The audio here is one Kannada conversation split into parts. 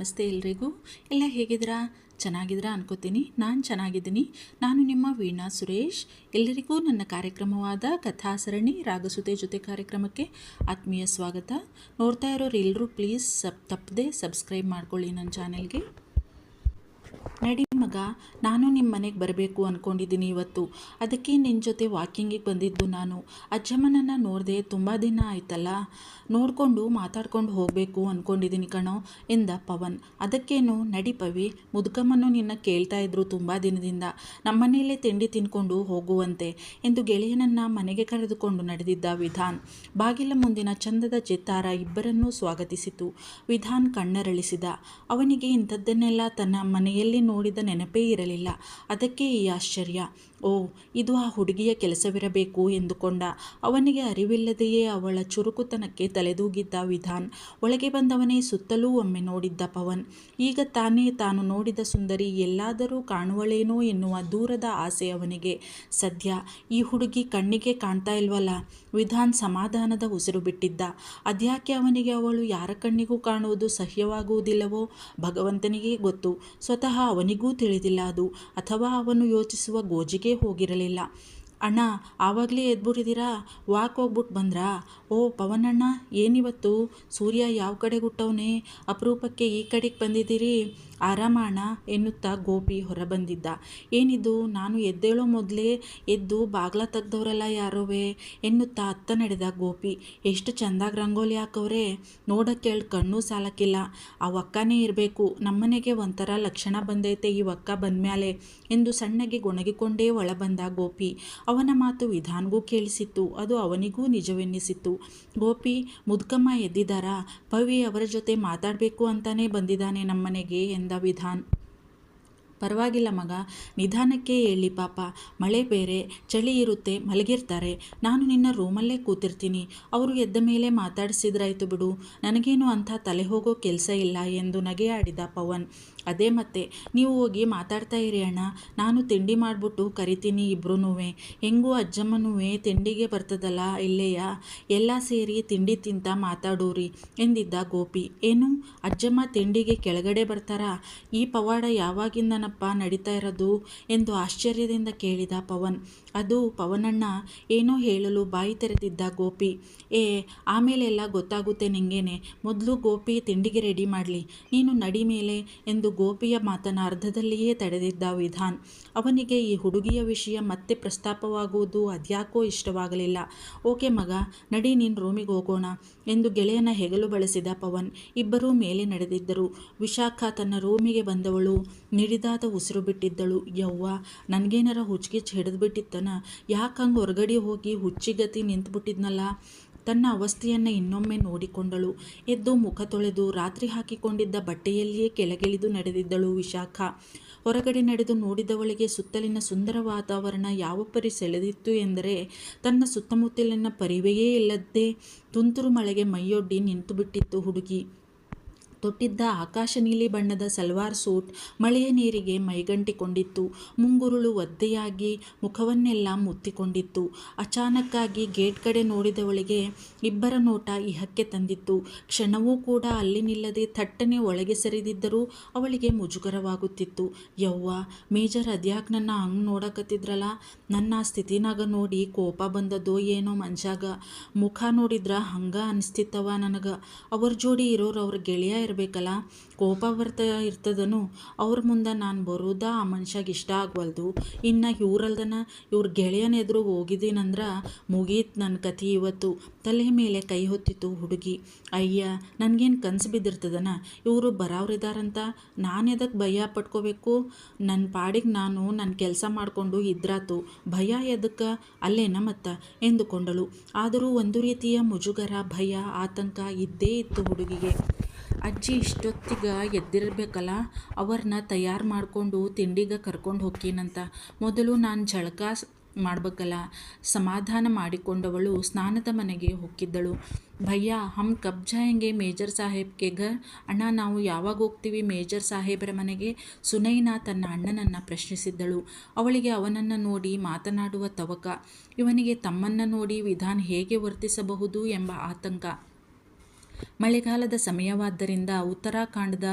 ನಮಸ್ತೆ ಎಲ್ರಿಗೂ. ಎಲ್ಲ ಹೇಗಿದ್ದೀರಾ? ಚೆನ್ನಾಗಿದ್ದೀರಾ ಅನ್ಕೋತೀನಿ. ನಾನು ಚೆನ್ನಾಗಿದ್ದೀನಿ. ನಾನು ನಿಮ್ಮ ವೀಣಾ ಸುರೇಶ್. ಎಲ್ಲರಿಗೂ ನನ್ನ ಕಾರ್ಯಕ್ರಮವಾದ ಕಥಾಸರಣಿ ರಾಗಸುತೆ ಜೊತೆ ಕಾರ್ಯಕ್ರಮಕ್ಕೆ ಆತ್ಮೀಯ ಸ್ವಾಗತ. ನೋಡ್ತಾ ಇರೋರು ಎಲ್ಲರೂ ಪ್ಲೀಸ್ ಸಬ್, ತಪ್ಪದೆ ಸಬ್ಸ್ಕ್ರೈಬ್ ಮಾಡ್ಕೊಳ್ಳಿ ನನ್ನ ಚಾನೆಲ್ಗೆ ನಡಿ ಮಗ, ನಾನು ನಿಮ್ಮ ಮನೆಗೆ ಬರಬೇಕು ಅಂದ್ಕೊಂಡಿದ್ದೀನಿ ಇವತ್ತು. ಅದಕ್ಕೆ ನಿನ್ನ ಜೊತೆ ವಾಕಿಂಗಿಗೆ ಬಂದಿದ್ದು ನಾನು. ಅಜ್ಜಮ್ಮನನ್ನು ನೋಡಿದೆ ತುಂಬ ದಿನ ಆಯ್ತಲ್ಲ? ನೋಡಿಕೊಂಡು ಮಾತಾಡ್ಕೊಂಡು ಹೋಗಬೇಕು ಅಂದ್ಕೊಂಡಿದ್ದೀನಿ ಕಣೋ, ಎಂದ ಪವನ್. ಅದಕ್ಕೇನು ನಡಿ ಪವಿ, ಮುದುಕಮ್ಮನು ನಿನ್ನ ಕೇಳ್ತಾ ಇದ್ರು ತುಂಬ ದಿನದಿಂದ. ನಮ್ಮನೆಯಲ್ಲೇ ತಿಂಡಿ ತಿನ್ಕೊಂಡು ಹೋಗುವಂತೆ ಎಂದು ಗೆಳೆಯನನ್ನು ಮನೆಗೆ ಕರೆದುಕೊಂಡು ನಡೆದಿದ್ದ ವಿಧಾನ್. ಬಾಗಿಲ ಮುಂದಿನ ಚಂದದ ಚಿತ್ತಾರ ಇಬ್ಬರನ್ನೂ ಸ್ವಾಗತಿಸಿತು. ವಿಧಾನ್ ಕಣ್ಣರಳಿಸಿದ. ಅವನಿಗೆ ಇಂಥದ್ದನ್ನೆಲ್ಲ ತನ್ನ ಮನೆಯಲ್ಲಿ ನೋಡಿದ ನೆನಪೇ ಇರಲಿಲ್ಲ. ಅದಕ್ಕೆ ಈ ಆಶ್ಚರ್ಯ. ಓ, ಇದು ಆ ಹುಡುಗಿಯ ಕೆಲಸವಿರಬೇಕು ಎಂದುಕೊಂಡ. ಅವನಿಗೆ ಅರಿವಿಲ್ಲದೆಯೇ ಅವಳ ಚುರುಕುತನಕ್ಕೆ ತಲೆದೂಗಿದ್ದ ವಿಧಾನ್. ಒಳಗೆ ಬಂದವನೇ ಸುತ್ತಲೂ ಒಮ್ಮೆ ನೋಡಿದ್ದ ಪವನ್. ಈಗ ತಾನೇ ತಾನು ನೋಡಿದ ಸುಂದರಿ ಎಲ್ಲಾದರೂ ಕಾಣುವಳೇನೋ ಎನ್ನುವ ದೂರದ ಆಸೆ ಅವನಿಗೆ. ಸದ್ಯ ಈ ಹುಡುಗಿ ಕಣ್ಣಿಗೆ ಕಾಣ್ತಾ ಇಲ್ವಲ್ಲ? ವಿಧಾನ್ ಸಮಾಧಾನದ ಉಸಿರು ಬಿಟ್ಟಿದ್ದ. ಅದ್ಯಾಕೆ ಅವನಿಗೆ ಅವಳು ಯಾರ ಕಣ್ಣಿಗೂ ಕಾಣುವುದು ಸಹ್ಯವಾಗುವುದಿಲ್ಲವೋ ಭಗವಂತನಿಗೇ ಗೊತ್ತು. ಸ್ವತಃ ಅವನಿಗೂ ತಿಳಿದಿಲ್ಲ ಅದು. ಅಥವಾ ಅವನು ಯೋಚಿಸುವ ಗೋಜಿಗೆ ಹೋಗಿರಲಿಲ್ಲ. ಅಣ್ಣ, ಆವಾಗಲೇ ಎದ್ಬಿಟ್ಟಿದ್ದೀರಾ? ವಾಕ್ ಹೋಗ್ಬಿಟ್ಟು ಬಂದ್ರಾ? ಓ, ಪವನಣ್ಣ, ಏನಿವತ್ತು? ಸೂರ್ಯ ಯಾವ ಕಡೆ ಹುಟ್ಟವನೇ? ಅಪರೂಪಕ್ಕೆ ಈ ಕಡೆಗೆ ಬಂದಿದ್ದೀರಿ? ಆರಾಮ ಅಣ್ಣ ಎನ್ನುತ್ತಾ ಗೋಪಿ ಹೊರಬಂದಿದ್ದ. ಏನಿದು? ನಾನು ಎದ್ದೇಳೋ ಮೊದಲೇ ಎದ್ದು ಬಾಗ್ಲ ತೆಗ್ದವರೆಲ್ಲ ಯಾರೋವೇ? ಎನ್ನುತ್ತಾ ಅತ್ತ ನಡೆದ ಗೋಪಿ. ಎಷ್ಟು ಚೆಂದಾಗಿ ರಂಗೋಲಿ ಹಾಕವ್ರೆ? ನೋಡಕ್ಕೆ ಹೇಳಿ ಕಣ್ಣು ಸಾಲಕ್ಕಿಲ್ಲ. ಆ ಒಕ್ಕನೇ ಇರಬೇಕು. ನಮ್ಮನೆಗೆ ಒಂಥರ ಲಕ್ಷಣ ಬಂದೈತೆ ಈ ಒಕ್ಕ ಬಂದ್ಮ್ಯಾಲೆ ಎಂದು ಸಣ್ಣಗೆ ಗೊಣಗಿಕೊಂಡೇ ಒಳ ಬಂದ ಗೋಪಿ. ಅವನ ಮಾತು ವಿಧಾನ್ಗೂ ಕೇಳಿಸಿತ್ತು. ಅದು ಅವನಿಗೂ ನಿಜವೆನ್ನಿಸಿತ್ತು. ಗೋಪಿ, ಮುದ್ಕಮ್ಮ ಎದ್ದಿದ್ದಾರಾ ಪವಿ ಅವರ ಜೊತೆ ಮಾತಾಡಬೇಕು ಅಂತಾನೇ ಬಂದಿದ್ದಾನೆ ನಮ್ಮನೆಗೆ ಎಂದ ವಿಧಾನ್. ಪರವಾಗಿಲ್ಲ ಮಗ, ನಿಧಾನಕ್ಕೆ ಹೇಳಿ ಪಾಪ. ಮಳೆ ಬೇರೆ, ಚಳಿ ಇರುತ್ತೆ, ಮಲಗಿರ್ತಾರೆ. ನಾನು ನಿನ್ನ ರೂಮಲ್ಲೇ ಕೂತಿರ್ತೀನಿ. ಅವರು ಎದ್ದ ಮೇಲೆ ಮಾತಾಡಿಸಿದ್ರಾಯ್ತು ಬಿಡು. ನನಗೇನು ಅಂಥ ತಲೆ ಹೋಗೋ ಕೆಲಸ ಇಲ್ಲ ಎಂದು ನಗೆಯಾಡಿದ ಪವನ್. ಅದೇ ಮತ್ತೆ, ನೀವು ಹೋಗಿ ಮಾತಾಡ್ತಾ ಇರಿ ಅಣ್ಣ. ನಾನು ತಿಂಡಿ ಮಾಡಿಬಿಟ್ಟು ಕರಿತೀನಿ ಇಬ್ರೂ ಹೆಂಗೂ ಅಜ್ಜಮ್ಮನೂ ತಿಂಡಿಗೆ ಬರ್ತದಲ್ಲ ಇಲ್ಲೆಯಾ? ಎಲ್ಲ ಸೇರಿ ತಿಂಡಿ ತಿಂತ ಮಾತಾಡೋರಿ ಎಂದಿದ್ದ ಗೋಪಿ. ಏನು? ಅಜ್ಜಮ್ಮ ತಿಂಡಿಗೆ ಕೆಳಗಡೆ ಬರ್ತಾರಾ? ಈ ಪವಾಡ ಯಾವಾಗಿಂದನಪ್ಪ ನಡೀತಾ ಇರೋದು ಎಂದು ಆಶ್ಚರ್ಯದಿಂದ ಕೇಳಿದ ಪವನ್. ಅದು ಪವನಣ್ಣ ಏನೋ ಹೇಳಲು ಬಾಯಿ ತೆರೆದಿದ್ದ ಗೋಪಿ. ಏ, ಆಮೇಲೆಲ್ಲ ಗೊತ್ತಾಗುತ್ತೆ ನಿಂಗೇನೆ. ಮೊದಲು ಗೋಪಿ ತಿಂಡಿಗೆ ರೆಡಿ ಮಾಡಲಿ. ನೀನು ನಡಿ ಮೇಲೆ ಎಂದು ಗೋಪಿಯ ಮಾತನ ಅರ್ಧದಲ್ಲಿಯೇ ತಡೆದಿದ್ದ ವಿಧಾನ್. ಅವನಿಗೆ ಈ ಹುಡುಗಿಯ ವಿಷಯ ಮತ್ತೆ ಪ್ರಸ್ತಾಪವಾಗುವುದು ಅದ್ಯಾಕೋ ಇಷ್ಟವಾಗಲಿಲ್ಲ. ಓಕೆ ಮಗ, ನಡಿ ನೀನು ರೂಮಿಗೆ ಹೋಗೋಣ ಎಂದು ಗೆಳೆಯನ ಹೆಗಲು ಬಳಸಿದ ಪವನ್. ಇಬ್ಬರೂ ಮೇಲೆ ನಡೆದಿದ್ದರು. ವಿಶಾಖ ತನ್ನ ರೂಮಿಗೆ ಬಂದವಳು. ನಿಡಿದಾದ ಉಸಿರು ಬಿಟ್ಟಿದ್ದಳು. ಯವ್ವ, ನನಗೇನಾರ ಹುಚ್ಚಿಗಿಚ್ಚು ಹಿಡಿದ್ಬಿಟ್ಟಿತ್ತನ? ಯಾಕಂಗೆ ಹೊರಗಡೆ ಹೋಗಿ ಹುಚ್ಚಿಗತಿ ನಿಂತುಬಿಟ್ಟಿದ್ನಲ್ಲ? ತನ್ನ ಅವಸ್ಥೆಯನ್ನು ಇನ್ನೊಮ್ಮೆ ನೋಡಿಕೊಂಡಳು. ಎದ್ದು ಮುಖ ತೊಳೆದು ರಾತ್ರಿ ಹಾಕಿಕೊಂಡಿದ್ದ ಬಟ್ಟೆಯಲ್ಲಿಯೇ ಕೆಳಗಿಳಿದು ನಡೆದಿದ್ದಳು ವಿಶಾಖ. ಹೊರಗಡೆ ನಡೆದು ನೋಡಿದವಳಿಗೆ ಸುತ್ತಲಿನ ಸುಂದರ ವಾತಾವರಣ ಯಾವ ಪರಿ ಸೆಳೆದಿತ್ತು ಎಂದರೆ, ತನ್ನ ಸುತ್ತಮುತ್ತಲಿನ ಪರಿವೆಯೇ ಇಲ್ಲದ್ದೇ ತುಂತುರು ಮಳೆಗೆ ಮೈಯೊಡ್ಡಿ ನಿಂತುಬಿಟ್ಟಿತ್ತು ಹುಡುಗಿ. ತೊಟ್ಟಿದ್ದ ಆಕಾಶ ನೀಲಿ ಬಣ್ಣದ ಸಲ್ವಾರ್ ಸೂಟ್ ಮಳೆಯ ನೀರಿಗೆ ಮೈಗಂಟಿಕೊಂಡಿತ್ತು. ಮುಂಗುರುಳು ಒದ್ದೆಯಾಗಿ ಮುಖವನ್ನೆಲ್ಲ ಮುತ್ತಿಕೊಂಡಿತ್ತು. ಅಚಾನಕ್ಕಾಗಿ ಗೇಟ್ ಕಡೆ ನೋಡಿದವಳಿಗೆ ಇಬ್ಬರ ನೋಟ ಇಹಕ್ಕೆ ತಂದಿತ್ತು. ಕ್ಷಣವೂ ಕೂಡ ಅಲ್ಲಿ ನಿಲ್ಲದೆ ಥಟ್ಟನೆ ಒಳಗೆ ಸರಿದಿದ್ದರೂ ಅವಳಿಗೆ ಮುಜುಗರವಾಗುತ್ತಿತ್ತು. ಯವ್ವ, ಮೇಜರ್ ಅದ್ಯಾಕ್ ನನ್ನ ಹಂಗೆ ನೋಡಕತ್ತಿದ್ರಲ್ಲ ನನ್ನ ಸ್ಥಿತಿನಾಗ ನೋಡಿ ಕೋಪ ಬಂದದೋ ಏನೋ ಮಂಜಾಗ. ಮುಖ ನೋಡಿದ್ರ ಹಂಗ ಅನಿಸ್ತಿತ್ತವ ನನಗೆ. ಅವ್ರ ಜೋಡಿ ಇರೋರು ಅವ್ರ ಗೆಳೆಯ ಇರಬೇಕಲ್ಲ? ಕೋಪ ಬರ್ತಾ ಇರ್ತದನು. ಅವ್ರ ಮುಂದೆ ನಾನು ಬರೋದ ಆ ಮನುಷ್ಯಗೆ ಇಷ್ಟ ಆಗ್ವಲ್ದು. ಇನ್ನು ಇವ್ರಲ್ದನ, ಇವ್ರ ಗೆಳೆಯನ ಎದುರು ಹೋಗಿದ್ದೀನಂದ್ರೆ ಮುಗೀತು ನನ್ನ ಕಥೆ ಇವತ್ತು. ತಲೆ ಮೇಲೆ ಕೈ ಹೊತ್ತಿತ್ತು ಹುಡುಗಿ. ಅಯ್ಯ, ನನಗೇನು ಕನಸು ಬಿದ್ದಿರ್ತದನ? ಇವರು ಬರೋರಿದಾರಂತ ನಾನು ಎದಕ್ಕೆ ಭಯ ಪಟ್ಕೋಬೇಕು? ನನ್ನ ಪಾಡಿಗೆ ನಾನು ನನ್ನ ಕೆಲಸ ಮಾಡಿಕೊಂಡು ಇದ್ರಾತು. ಭಯ ಎದಕ್ಕೆ? ಅಲ್ಲೇನ ಮತ್ತ? ಎಂದುಕೊಂಡಳು. ಆದರೂ ಒಂದು ರೀತಿಯ ಮುಜುಗರ, ಭಯ, ಆತಂಕ ಇದ್ದೇ ಇತ್ತು ಹುಡುಗಿಗೆ. ಅಜ್ಜಿ ಇಷ್ಟೊತ್ತಿಗೆ ಎದ್ದಿರಬೇಕಲ್ಲ ಅವ್ರನ್ನ ತಯಾರು ಮಾಡಿಕೊಂಡು ತಿಂಡಿಗೆ ಕರ್ಕೊಂಡು ಹೋಗ್ತೀನಂತ ಮೊದಲು ನಾನು ಜಳಕ ಮಾಡಬೇಕಲ್ಲ. ಸಮಾಧಾನ ಮಾಡಿಕೊಂಡವಳು ಸ್ನಾನದ ಮನೆಗೆ ಹೋಗಿದ್ದಳು ಭಯ್ಯ, ಹಮ್ ಕಬ್ಜಾ ಹೆಂಗೆ ಮೇಜರ್ ಸಾಹೇಬ್ಗೆ ಗ? ಅಣ್ಣ, ನಾವು ಯಾವಾಗ ಹೋಗ್ತೀವಿ ಮೇಜರ್ ಸಾಹೇಬರ ಮನೆಗೆ? ಸುನೈನಾ ತನ್ನ ಅಣ್ಣನನ್ನು ಪ್ರಶ್ನಿಸಿದ್ದಳು. ಅವಳಿಗೆ ಅವನನ್ನು ನೋಡಿ ಮಾತನಾಡುವ ತವಕ, ಇವನಿಗೆ ತಮ್ಮನ್ನು ನೋಡಿ ವಿಧಾನ್ ಹೇಗೆ ವರ್ತಿಸಬಹುದು? ಎಂಬ ಆತಂಕ. ಮಳೆಗಾಲದ ಸಮಯವಾದ್ದರಿಂದ ಉತ್ತರಾಖಂಡದ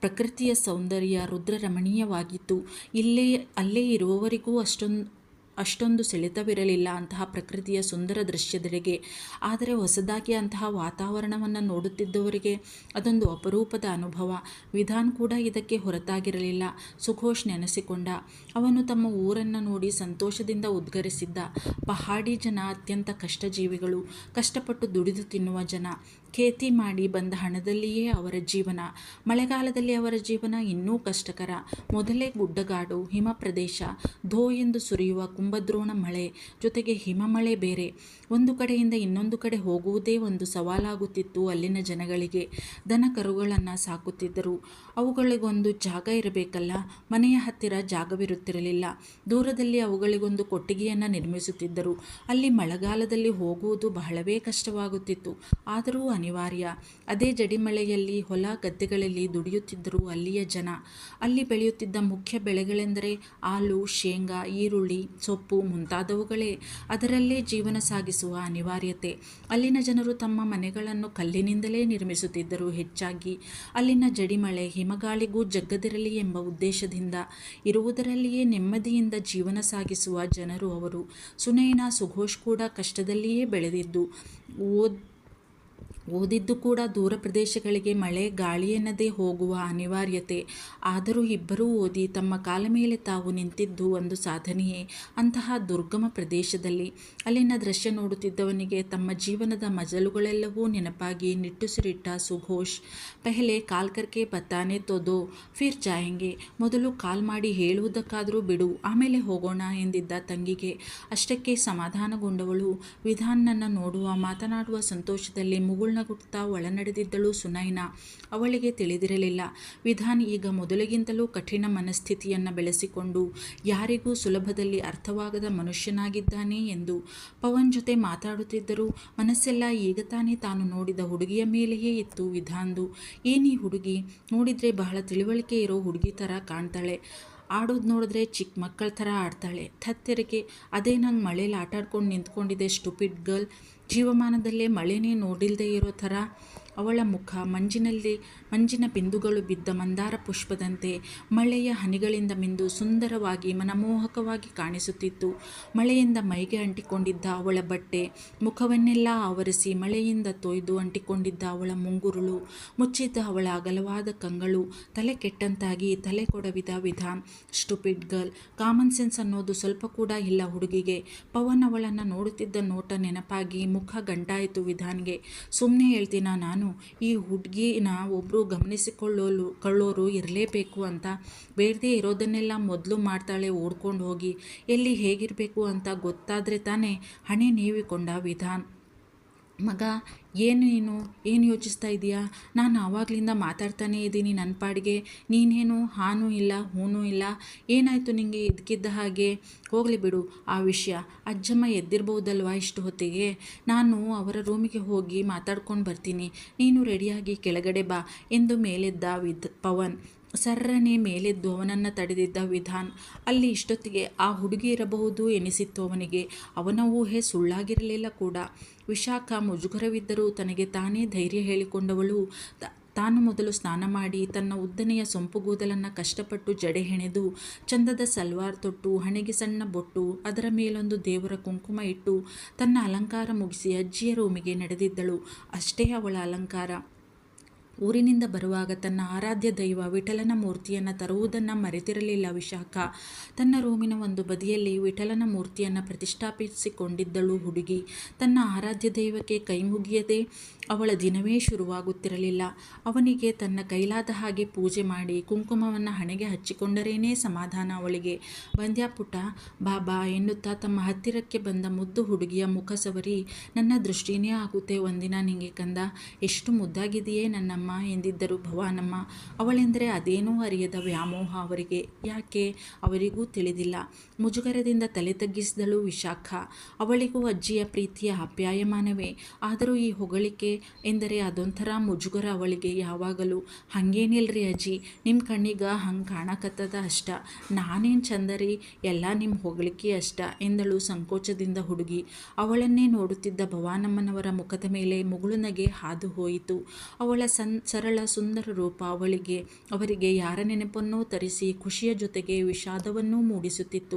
ಪ್ರಕೃತಿಯ ಸೌಂದರ್ಯ ರುದ್ರರಮಣೀಯವಾಗಿತ್ತು. ಇಲ್ಲೇ, ಅಲ್ಲೇ ಇರುವವರಿಗೂ ಅಷ್ಟೊಂದು ಅಷ್ಟೊಂದು ಸೆಳೆತವಿರಲಿಲ್ಲ ಅಂತಹ ಪ್ರಕೃತಿಯ ಸುಂದರ ದೃಶ್ಯದೆಡೆಗೆ. ಆದರೆ ಹೊಸದಾಗಿ ಅಂತಹ ವಾತಾವರಣವನ್ನು ನೋಡುತ್ತಿದ್ದವರಿಗೆ ಅದೊಂದು ಅಪರೂಪದ ಅನುಭವ. ವಿಧಾನ್ ಕೂಡ ಇದಕ್ಕೆ ಹೊರತಾಗಿರಲಿಲ್ಲ. ಸುಘೋಷ್ ನೆನೆಸಿಕೊಂಡ. ಅವನು ತಮ್ಮ ಊರನ್ನು ನೋಡಿ ಸಂತೋಷದಿಂದ ಉದ್ಗರಿಸಿದ್ದ. ಪಹಾಡಿ ಜನ ಅತ್ಯಂತ ಕಷ್ಟಜೀವಿಗಳು. ಕಷ್ಟಪಟ್ಟು ದುಡಿದು ತಿನ್ನುವ ಜನ. ಖೇತಿ ಮಾಡಿ ಬಂದ ಹಣದಲ್ಲಿಯೇ ಅವರ ಜೀವನ. ಮಳೆಗಾಲದಲ್ಲಿ ಅವರ ಜೀವನ ಇನ್ನೂ ಕಷ್ಟಕರ. ಮೊದಲೇ ಗುಡ್ಡಗಾಡು, ಹಿಮ ಪ್ರದೇಶ, ಧೋ ಎಂದು ಸುರಿಯುವ ಕುಂಭದ್ರೋಣ ಮಳೆ, ಜೊತೆಗೆ ಹಿಮಮಳೆ ಬೇರೆ. ಒಂದು ಕಡೆಯಿಂದ ಇನ್ನೊಂದು ಕಡೆ ಹೋಗುವುದೇ ಒಂದು ಸವಾಲಾಗುತ್ತಿತ್ತು ಅಲ್ಲಿನ ಜನಗಳಿಗೆ. ದನ ಕರುಗಳನ್ನು ಸಾಕುತ್ತಿದ್ದರು. ಅವುಗಳಿಗೊಂದು ಜಾಗ ಇರಬೇಕಲ್ಲ? ಮನೆಯ ಹತ್ತಿರ ಜಾಗವಿರುತ್ತಿರಲಿಲ್ಲ. ದೂರದಲ್ಲಿ ಅವುಗಳಿಗೊಂದು ಕೊಟ್ಟಿಗೆಯನ್ನು ನಿರ್ಮಿಸುತ್ತಿದ್ದರು. ಅಲ್ಲಿ ಮಳೆಗಾಲದಲ್ಲಿ ಹೋಗುವುದು ಬಹಳವೇ ಕಷ್ಟವಾಗುತ್ತಿತ್ತು. ಆದರೂ ಅನಿವಾರ್ಯ. ಅದೇ ಜಡಿಮಳೆಯಲ್ಲಿ ಹೊಲ ಗದ್ದೆಗಳಲ್ಲಿ ದುಡಿಯುತ್ತಿದ್ದರು ಅಲ್ಲಿಯ ಜನ, ಅಲ್ಲಿ ಬೆಳೆಯುತ್ತಿದ್ದ ಮುಖ್ಯ ಬೆಳೆಗಳೆಂದರೆ ಹಾಲು, ಶೇಂಗಾ, ಈರುಳ್ಳಿ, ಸೊಪ್ಪು ಮುಂತಾದವುಗಳೇ. ಅದರಲ್ಲೇ ಜೀವನ ಸಾಗಿಸುವ ಅನಿವಾರ್ಯತೆ. ಅಲ್ಲಿನ ಜನರು ತಮ್ಮ ಮನೆಗಳನ್ನು ಕಲ್ಲಿನಿಂದಲೇ ನಿರ್ಮಿಸುತ್ತಿದ್ದರು ಹೆಚ್ಚಾಗಿ ಅಲ್ಲಿನ ಜಡಿಮಳೆ ಹಿಮಗಾಳಿಗೂ ಜಗ್ಗದಿರಲಿ ಎಂಬ ಉದ್ದೇಶದಿಂದ ಇರುವುದರಲ್ಲಿಯೇ ನೆಮ್ಮದಿಯಿಂದ ಜೀವನ ಸಾಗಿಸುವ ಜನರು ಅವರು. ಸುನೈನಾ ಸುಘೋಷ್ ಕೂಡ ಕಷ್ಟದಲ್ಲಿಯೇ ಬೆಳೆದಿದ್ದು, ಓದ್ ಓದಿದ್ದು ಕೂಡ ದೂರ ಪ್ರದೇಶಗಳಿಗೆ ಮಳೆ ಗಾಳಿ ಎನ್ನದೇ ಹೋಗುವ ಅನಿವಾರ್ಯತೆ. ಆದರೂ ಇಬ್ಬರೂ ಓದಿ ತಮ್ಮ ಕಾಲ ಮೇಲೆ ತಾವು ನಿಂತಿದ್ದು ಒಂದು ಸಾಧನೆಯೇ ಅಂತಹ ದುರ್ಗಮ ಪ್ರದೇಶದಲ್ಲಿ. ಅಲ್ಲಿನ ದೃಶ್ಯ ನೋಡುತ್ತಿದ್ದವನಿಗೆ ತಮ್ಮ ಜೀವನದ ಮಜಲುಗಳೆಲ್ಲವೂ ನೆನಪಾಗಿ ನಿಟ್ಟುಸಿರಿಟ್ಟ ಸುಘೋಷ್, ಪೆಹಲೆ, ಕಾಲ್ಕರ್ಕೆ ಪತ್ತಾನೆ ತೋದೋ, ಫಿರ್ ಜಾಯಂಗೆ, ಮೊದಲು ಕಾಲ್ ಮಾಡಿ ಹೇಳುವುದಕ್ಕಾದರೂ ಬಿಡು, ಆಮೇಲೆ ಹೋಗೋಣ ಎಂದಿದ್ದ ತಂಗಿಗೆ. ಅಷ್ಟಕ್ಕೆ ಸಮಾಧಾನಗೊಂಡವಳು ವಿಧಾನ್ನನ್ನು ನೋಡುವ, ಮಾತನಾಡುವ ಸಂತೋಷದಲ್ಲಿ ಮುಗುಳ್ನ ನಗುತ್ತಾ ಒಳನಡೆದಿದ್ದಳು ಸುನೈನಾ. ಅವಳಿಗೆ ತಿಳಿದಿರಲಿಲ್ಲ. ವಿಧಾನ್ ಈಗ ಮೊದಲಿಗಿಂತಲೂ ಕಠಿಣ ಮನಸ್ಥಿತಿಯನ್ನು ಬೆಳೆಸಿಕೊಂಡು ಯಾರಿಗೂ ಸುಲಭದಲ್ಲಿ ಅರ್ಥವಾಗದ ಮನುಷ್ಯನಾಗಿದ್ದಾನೆ ಎಂದು ಪವನ್ ಜೊತೆ ಮಾತಾಡುತ್ತಿದ್ದರೂ. ಮನಸ್ಸೆಲ್ಲ ಈಗ ತಾನೇ ತಾನು ನೋಡಿದ ಹುಡುಗಿಯ ಮೇಲೆಯೇ ಇತ್ತು ವಿಧಾನ್ದು. ಏನೀ ಹುಡುಗಿ? ನೋಡಿದರೆ ಬಹಳ ತಿಳಿವಳಿಕೆ ಇರೋ ಹುಡುಗಿ ಥರ ಕಾಣ್ತಾಳೆ. ಆಡೋದು ನೋಡಿದ್ರೆ ಚಿಕ್ಕ ಮಕ್ಕಳ ಥರ ಆಡ್ತಾಳೆ. ಥತ್ತೆರಿಗೆ ಅದೇ ನಂಗೆ ಮಳೇಲಿ ಆಟಾಡ್ಕೊಂಡು ನಿಂತ್ಕೊಂಡಿದ್ದೆ ಸ್ಟುಪಿಡ್ ಗರ್ಲ್ ಜೀವಮಾನದಲ್ಲೇ ಮಳೆನೇ ನೋಡಿಲ್ಲದೆ ಇರೋ ಥರ ಅವಳ ಮುಖ ಮಂಜಿನಲ್ಲಿ ಮಂಜಿನ ಬಿಂದುಗಳು ಬಿದ್ದ ಮಂದಾರ ಪುಷ್ಪದಂತೆ ಮಳೆಯ ಹನಿಗಳಿಂದ ಮಿಂದು ಸುಂದರವಾಗಿ ಮನಮೋಹಕವಾಗಿ ಕಾಣಿಸುತ್ತಿತ್ತು. ಮಳೆಯಿಂದ ಮೈಗೆ ಅಂಟಿಕೊಂಡಿದ್ದ ಅವಳ ಬಟ್ಟೆ, ಮುಖವನ್ನೆಲ್ಲ ಆವರಿಸಿ ಮಳೆಯಿಂದ ತೊಯ್ದು ಅಂಟಿಕೊಂಡಿದ್ದ ಅವಳ ಮುಂಗುರುಳು, ಮುಚ್ಚಿದ್ದ ಅವಳ ಅಗಲವಾದ ಕಂಗಳು, ತಲೆ ಕೆಟ್ಟಂತಾಗಿ ತಲೆ ಕೊಡವಿದ Vidhan stupid girl, common sense ಅನ್ನೋದು ಸ್ವಲ್ಪ ಕೂಡ ಇಲ್ಲ ಹುಡುಗಿಗೆ. ಪವನ್ ಅವಳನ್ನು ನೋಡುತ್ತಿದ್ದ ನೋಟ ನೆನಪಾಗಿ ಮುಖ ಗಂಟಾಯಿತು ವಿಧಾನ್ಗೆ. ಸುಮ್ಮನೆ ಹೇಳ್ತೀನ ನಾನು? ಈ ಹುಡುಗಿನ ಒಬ್ಬರು ಗಮನಿಸಿಕೊಳ್ಳಲು, ಕಳ್ಳೋರು ಇರಲೇಬೇಕು ಅಂತ ಬೇಡದೇ ಇರೋದನ್ನೆಲ್ಲ ಮೊದಲು ಮಾಡ್ತಾಳೆ ಓಡ್ಕೊಂಡು ಹೋಗಿ. ಎಲ್ಲಿ ಹೇಗಿರಬೇಕು ಅಂತ ಗೊತ್ತಾದರೆ ತಾನೇ ಹಣೆ ನೀವಿಕೊಂಡ ವಿಧಾನ್. ಮಗ, ಏನು ನೀನು? ಏನು ಯೋಚಿಸ್ತಾ ಇದೀಯಾ? ನಾನು ಆವಾಗಲಿಂದ ಮಾತಾಡ್ತಾನೇ ಇದ್ದೀನಿ ನನ್ನ ಪಾಡಿಗೆ. ನೀನೇನು ಹಾನೂ ಇಲ್ಲ, ಹೂನೂ ಇಲ್ಲ. ಏನಾಯಿತು ನಿನಗೆ ಇದಕ್ಕಿದ್ದ ಹಾಗೆ? ಹೋಗಲಿ ಬಿಡು ಆ ವಿಷಯ. ಅಜ್ಜಮ್ಮ ಎದ್ದಿರ್ಬೋದಲ್ವಾ ಇಷ್ಟು ಹೊತ್ತಿಗೆ? ನಾನು ಅವರ ರೂಮಿಗೆ ಹೋಗಿ ಮಾತಾಡ್ಕೊಂಡು ಬರ್ತೀನಿ. ನೀನು ರೆಡಿಯಾಗಿ ಕೆಳಗಡೆ ಬಾ ಎಂದು ಮೇಲೆದ್ದ ವಿದ್ ಪವನ್. ಸರ್ರನೆ ಮೇಲೆದ್ದು ಅವನನ್ನು ತಡೆದಿದ್ದ ವಿಧಾನ್ ಅಲ್ಲಿ ಇಷ್ಟೊತ್ತಿಗೆ ಆ ಹುಡುಗಿ ಇರಬಹುದು ಎನಿಸಿತ್ತು ಅವನಿಗೆ. ಅವನ ಊಹೆ ಸುಳ್ಳಾಗಿರಲಿಲ್ಲ ಕೂಡ. ವಿಶಾಖ ಮುಜುಗರವಿದ್ದರೂ ತನಗೆ ತಾನೇ ಧೈರ್ಯ ಹೇಳಿಕೊಂಡವಳು. ತಾನು ಮೊದಲು ಸ್ನಾನ ಮಾಡಿ ತನ್ನ ಉದ್ದನೆಯ ಸೊಂಪುಗೂದಲನ್ನು ಕಷ್ಟಪಟ್ಟು ಜಡೆ ಹೆಣೆದು ಚಂದದ ಸಲ್ವಾರ್ ತೊಟ್ಟು, ಹಣೆಗೆ ಸಣ್ಣ ಬೊಟ್ಟು, ಅದರ ಮೇಲೊಂದು ದೇವರ ಕುಂಕುಮ ಇಟ್ಟು ತನ್ನ ಅಲಂಕಾರ ಮುಗಿಸಿ ಅಜ್ಜಿಯ ರೂಮಿಗೆ ನಡೆದಿದ್ದಳು. ಅಷ್ಟೇ ಅವಳ ಅಲಂಕಾರ. ಊರಿನಿಂದ ಬರುವಾಗ ತನ್ನ ಆರಾಧ್ಯ ದೈವ ವಿಠಲನ ಮೂರ್ತಿಯನ್ನು ತರುವುದನ್ನು ಮರೆತಿರಲಿಲ್ಲ ವಿಶಾಖ. ತನ್ನ ರೂಮಿನ ಒಂದು ಬದಿಯಲ್ಲಿ ವಿಠಲನ ಮೂರ್ತಿಯನ್ನು ಪ್ರತಿಷ್ಠಾಪಿಸಿಕೊಂಡಿದ್ದಳು ಹುಡುಗಿ. ತನ್ನ ಆರಾಧ್ಯ ದೈವಕ್ಕೆ ಕೈ ಮುಗಿಯದೆ ಅವಳ ದಿನವೇ ಶುರುವಾಗುತ್ತಿರಲಿಲ್ಲ. ಅವನಿಗೆ ತನ್ನ ಕೈಲಾದ ಹಾಗೆ ಪೂಜೆ ಮಾಡಿ ಕುಂಕುಮವನ್ನು ಹಣೆಗೆ ಹಚ್ಚಿಕೊಂಡರೇನೇ ಸಮಾಧಾನ ಅವಳಿಗೆ. ಬಂದ್ಯಾಪುಟ ಬಾಬಾ ಎನ್ನುತ್ತಾ ತಮ್ಮ ಹತ್ತಿರಕ್ಕೆ ಬಂದ ಮುದ್ದು ಹುಡುಗಿಯ ಮುಖ ಸವರಿ ನನ್ನ ದೃಷ್ಟಿನೇ ಆಗುತ್ತೆ ಒಂದಿನ ನಿಂಗೆ ಕಂದ. ಎಷ್ಟು ಮುದ್ದಾಗಿದೆಯೇ ನನ್ನಮ್ಮ. ಎಂದಿದ್ದರು ಭವಾನಮ್ಮ ಅವಳೆಂದರೆ ಅದೇನೂ ಅರಿಯದ ವ್ಯಾಮೋಹ ಅವರಿಗೆ. ಯಾಕೆ? ಅವರಿಗೂ ತಿಳಿದಿಲ್ಲ. ಮುಜುಗರದಿಂದ ತಲೆ ತಗ್ಗಿಸಿದಳು ವಿಶಾಖ. ಅವಳಿಗೂ ಅಜ್ಜಿಯ ಪ್ರೀತಿಯ ಅಪ್ಯಾಯಮಾನವೇ. ಆದರೂ ಈ ಹೊಗಳಿಕೆ ಎಂದರೆ ಅದೊಂಥರ ಮುಜುಗರ ಅವಳಿಗೆ ಯಾವಾಗಲೂ. ಹಾಗೇನಿಲ್ರಿ ಅಜ್ಜಿ? ನಿಮ್ಮ ಕಣ್ಣಿಗ ಹಂಗೆ ಕಾಣಕತ್ತದ ಅಷ್ಟ. ನಾನೇನು ಚಂದರಿ? ಎಲ್ಲ ನಿಮ್ಮ ಹೊಗಳಿಕೆ ಅಷ್ಟ ಎಂದಳು ಸಂಕೋಚದಿಂದ ಹುಡುಗಿ. ಅವಳನ್ನೇ ನೋಡುತ್ತಿದ್ದ ಭವಾನಮ್ಮನವರ ಮುಖದ ಮೇಲೆ ಮುಗುಳುನಗೆ ಹಾದು ಹೋಯಿತು. ಅವಳ ಸಣ್ಣ ಸರಳ ಸುಂದರ ರೂಪ ಅವಳಿಗೆ. ಅವರಿಗೆ ಯಾರ ನೆನಪನ್ನೂ ತರಿಸಿ ಖುಷಿಯ ಜೊತೆಗೆ ವಿಷಾದವನ್ನೂ ಮೂಡಿಸುತ್ತಿತ್ತು.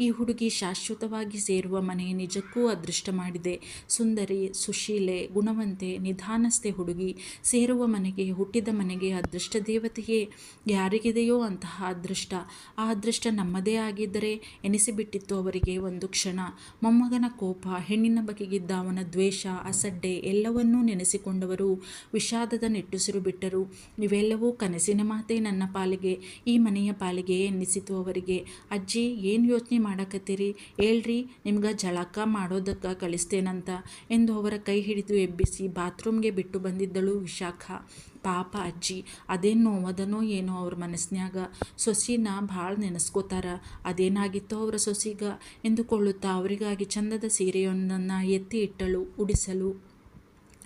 ಈ ಹುಡುಗಿ ಶಾಶ್ವತವಾಗಿ ಸೇರುವ ಮನೆ ನಿಜಕ್ಕೂ ಅದೃಷ್ಟ ಮಾಡಿದೆ. ಸುಂದರಿ, ಸುಶೀಲೆ, ಗುಣವಂತೆ, ನಿಧಾನಸ್ಥೆ ಹುಡುಗಿ ಸೇರುವ ಮನೆಗೆ, ಹುಟ್ಟಿದ ಮನೆಗೆ ಅದೃಷ್ಟ ದೇವತೆಯೇ ಯಾರಿಗಿದೆಯೋ ಅಂತಹ ಅದೃಷ್ಟ. ಆ ಅದೃಷ್ಟ ನಮ್ಮದೇ ಆಗಿದ್ದರೆ ಎನಿಸಿಬಿಟ್ಟಿತ್ತು ಅವರಿಗೆ ಒಂದು ಕ್ಷಣ. ಮೊಮ್ಮಗನ ಕೋಪ, ಹೆಣ್ಣಿನ ಬಗೆಗಿದ್ದ ಅವನ ದ್ವೇಷ, ಅಸಡ್ಡೆ ಎಲ್ಲವನ್ನೂ ನೆನೆಸಿಕೊಂಡವರು ವಿಷಾದದ ನಿಟ್ಟುಸಿರು ಬಿಟ್ಟರು. ಇವೆಲ್ಲವೂ ಕನಸಿನ ಮಾತೆ ನನ್ನ ಪಾಲಿಗೆ, ಈ ಮನೆಯ ಪಾಲಿಗೆ ಎನ್ನಿಸಿತು ಅವರಿಗೆ. ಅಜ್ಜಿ, ಏನು ಯೋಚನೆ ಮಾಡಕತ್ತೀರಿ? ಹೇಳ್ರಿ, ನಿಮ್ಗೆ ಜಳಕ ಮಾಡೋದಕ್ಕೆ ಕಳಿಸ್ತೇನಂತ ಎಂದು ಅವರ ಕೈ ಹಿಡಿದು ಎಬ್ಬಿಸಿ ಬಾತ್ರೂಮ್ಗೆ ಬಿಟ್ಟು ಬಂದಿದ್ದಳು ವಿಶಾಖ. ಪಾಪ ಅಜ್ಜಿ, ಅದೇನು ನೋವದನೋ ಏನೋ ಅವ್ರ ಮನಸ್ನ್ಯಾಗ. ಸೊಸಿನ ಭಾಳ ನೆನೆಸ್ಕೋತಾರ, ಅದೇನಾಗಿತ್ತೋ ಅವರ ಸೊಸಿಗ? ಎಂದುಕೊಳ್ಳುತ್ತಾ ಅವರಿಗಾಗಿ ಚಂದದ ಸೀರೆಯೊಂದನ್ನು ಎತ್ತಿ ಇಟ್ಟಳು, ಉಡಿಸಲು.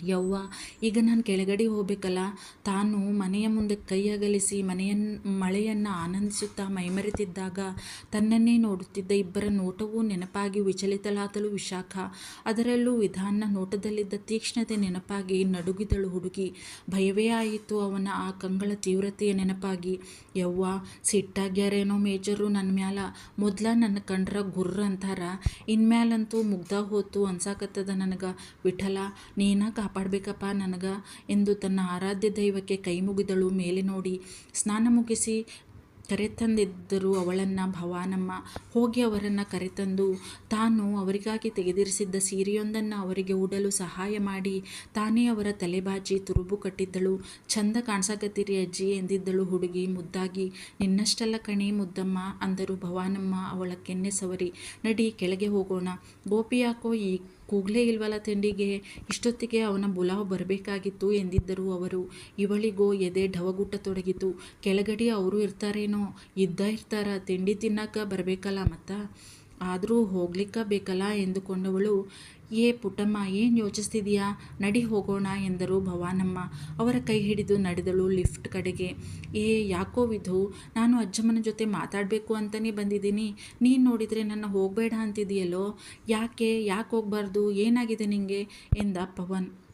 ಯವ್ವ, ಈಗ ನಾನು ಕೆಳಗಡೆ ಹೋಗಬೇಕಲ್ಲ? ತಾನು ಮನೆಯ ಮುಂದೆ ಕೈ ಅಗಲಿಸಿ ಮನೆಯನ್ನು ಮಳೆಯನ್ನು ಆನಂದಿಸುತ್ತಾ ಮೈಮರೆತಿದ್ದಾಗ ತನ್ನನ್ನೇ ನೋಡುತ್ತಿದ್ದ ಇಬ್ಬರ ನೋಟವೂ ನೆನಪಾಗಿ ವಿಚಲಿತಳಾದಳು ವಿಶಾಖ. ಅದರಲ್ಲೂ ವಿಧಾನ ನೋಟದಲ್ಲಿದ್ದ ತೀಕ್ಷ್ಣತೆ ನೆನಪಾಗಿ ನಡುಗಿದಳು ಹುಡುಗಿ. ಭಯವೇ ಆಯಿತು ಅವನ ಆ ಕಂಗಳ ತೀವ್ರತೆಯ ನೆನಪಾಗಿ. ಯವ್ವ, ಸಿಟ್ಟಾಗ್ಯಾರೇನೋ ಮೇಜರು ನನ್ನ ಮ್ಯಾಲ. ಮೊದಲ ನನ್ನ ಕಂಡ್ರ ಗುರ್ರ ಅಂತಾರ. ಇನ್ಮ್ಯಾಲಂತೂ ಮುಗ್ದ ಹೋತು ಅನ್ಸಾಕತ್ತದ ನನಗೆ. ವಿಠಲ, ನೀನ ಕಾಪಾಡಬೇಕಪ್ಪ ನನಗೆ ಎಂದು ತನ್ನ ಆರಾಧ್ಯ ದೈವಕ್ಕೆ ಕೈ ಮುಗಿದಳು. ಮೇಲೆ ನೋಡಿ, ಸ್ನಾನ ಮುಗಿಸಿ ಕರೆತಂದಿದ್ದರು ಅವಳನ್ನು ಭವಾನಮ್ಮ. ಹೋಗಿ ಅವರನ್ನು ಕರೆತಂದು ತಾನು ಅವರಿಗಾಗಿ ತೆಗೆದಿರಿಸಿದ್ದ ಸೀರೆಯೊಂದನ್ನು ಅವರಿಗೆ ಉಡಲು ಸಹಾಯ ಮಾಡಿ, ತಾನೇ ಅವರ ತಲೆಬಾಚಿ ತುರುಬು ಕಟ್ಟಿದ್ದಳು. ಚಂದ ಕಾಣಿಸಕತ್ತಿರಿ ಅಜ್ಜಿ ಎಂದಿದ್ದಳು ಹುಡುಗಿ ಮುದ್ದಾಗಿ. ನಿನ್ನಷ್ಟಲ್ಲ ಕಣಿ ಮುದ್ದಮ್ಮ ಅಂದರು ಭವಾನಮ್ಮ ಅವಳ ಕೆನ್ನೆ ಸವರಿ. ನಡಿ, ಕೆಳಗೆ ಹೋಗೋಣ. ಗೋಪಿ ಯಾಕೋ ಈ ಕೂಗ್ಲೇ ಇಲ್ವಲ್ಲ ತಿಂಡಿಗೆ? ಇಷ್ಟೊತ್ತಿಗೆ ಅವನ ಬುಲಾವ್ ಬರಬೇಕಾಗಿತ್ತು ಎಂದಿದ್ದರು ಅವರು. ಇವಳಿಗೋ ಎದೆ ಢವಗುಟ್ಟತೊಡಗಿತು ಕೆಳಗಡೆ ಅವರು ಇರ್ತಾರೇನೋ? ಇದ್ದ ಇರ್ತಾರ. ತಿಂಡಿ ತಿನ್ನಕ್ಕ ಬರಬೇಕಲ್ಲ ಮತ್ತ? ಆದರೂ ಹೋಗ್ಲಿಕ್ಕ ಬೇಕಲ್ಲ ಎಂದುಕೊಂಡವಳು. ಏ ಪುಟ್ಟಮ್ಮ, ಏನು ಯೋಚಿಸ್ತಿದೀಯಾ? ನಡಿ ಹೋಗೋಣ ಎಂದರು ಭವಾನಮ್ಮ. ಅವರ ಕೈ ಹಿಡಿದು ನಡೆದಳು ಲಿಫ್ಟ್ ಕಡೆಗೆ. ಏ, ಯಾಕೋ ವಿಧು? ನಾನು ಅಜ್ಜಮ್ಮನ ಜೊತೆ ಮಾತಾಡಬೇಕು ಅಂತಲೇ ಬಂದಿದ್ದೀನಿ. ನೀನು ನೋಡಿದರೆ ನನ್ನ ಹೋಗಬೇಡ ಅಂತಿದೆಯಲ್ಲೋ? ಯಾಕೆ? ಯಾಕೆ ಹೋಗಬಾರ್ದು? ಏನಾಗಿದೆ ನಿನಗೆ ಎಂದ ಪವನ್.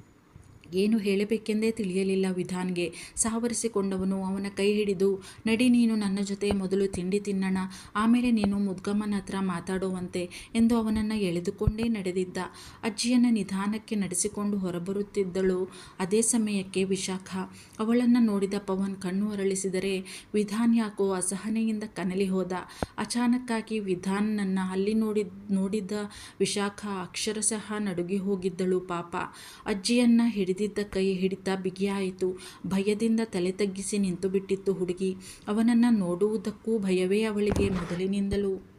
ಏನು ಹೇಳಬೇಕೆಂದೇ ತಿಳಿಯಲಿಲ್ಲ ವಿಧಾನ್ಗೆ. ಸಾವರಿಸಿಕೊಂಡವನು ಅವನ ಕೈ ಹಿಡಿದು, ನಡಿ ನೀನು ನನ್ನ ಜೊತೆ ಮೊದಲು ತಿಂಡಿ ತಿನ್ನೋಣ, ಆಮೇಲೆ ನೀನು ಮುದ್ಗಮ್ಮನ ಹತ್ರ ಮಾತಾಡುವಂತೆ ಎಂದು ಅವನನ್ನು ಎಳೆದುಕೊಂಡೇ ನಡೆದಿದ್ದ. ಅಜ್ಜಿಯನ್ನು ನಿಧಾನಕ್ಕೆ ನಡೆಸಿಕೊಂಡು ಹೊರಬರುತ್ತಿದ್ದಳು ಅದೇ ಸಮಯಕ್ಕೆ ವಿಶಾಖ. ಅವಳನ್ನು ನೋಡಿದ ಪವನ್ ಕಣ್ಣು ಅರಳಿಸಿದರೆ, ವಿಧಾನ್ ಯಾಕೋ ಅಸಹನೆಯಿಂದ ಕನಲಿ ಹೋದ. ಅಚಾನಕ್ಕಾಗಿ ವಿಧಾನ್ನನ್ನು ಅಲ್ಲಿ ನೋಡಿ, ನೋಡಿದ್ದ ವಿಶಾಖ ಅಕ್ಷರಶಃ ನಡುಗಿ ಹೋಗಿದ್ದಳು ಪಾಪ. ಅಜ್ಜಿಯನ್ನು ಹಿಡಿದು ಹಿಡಿದಿದ್ದ ಕೈ ಹಿಡಿತ ಬಿಗಿಯಾಯಿತು. ಭಯದಿಂದ ತಲೆ ತಗ್ಗಿಸಿ ನಿಂತು ಬಿಟ್ಟಿತ್ತು ಹುಡುಗಿ. ಅವನನ್ನು ನೋಡುವುದಕ್ಕೂ ಭಯವೇ ಅವಳಿಗೆ ಮೊದಲಿನಿಂದಲೂ.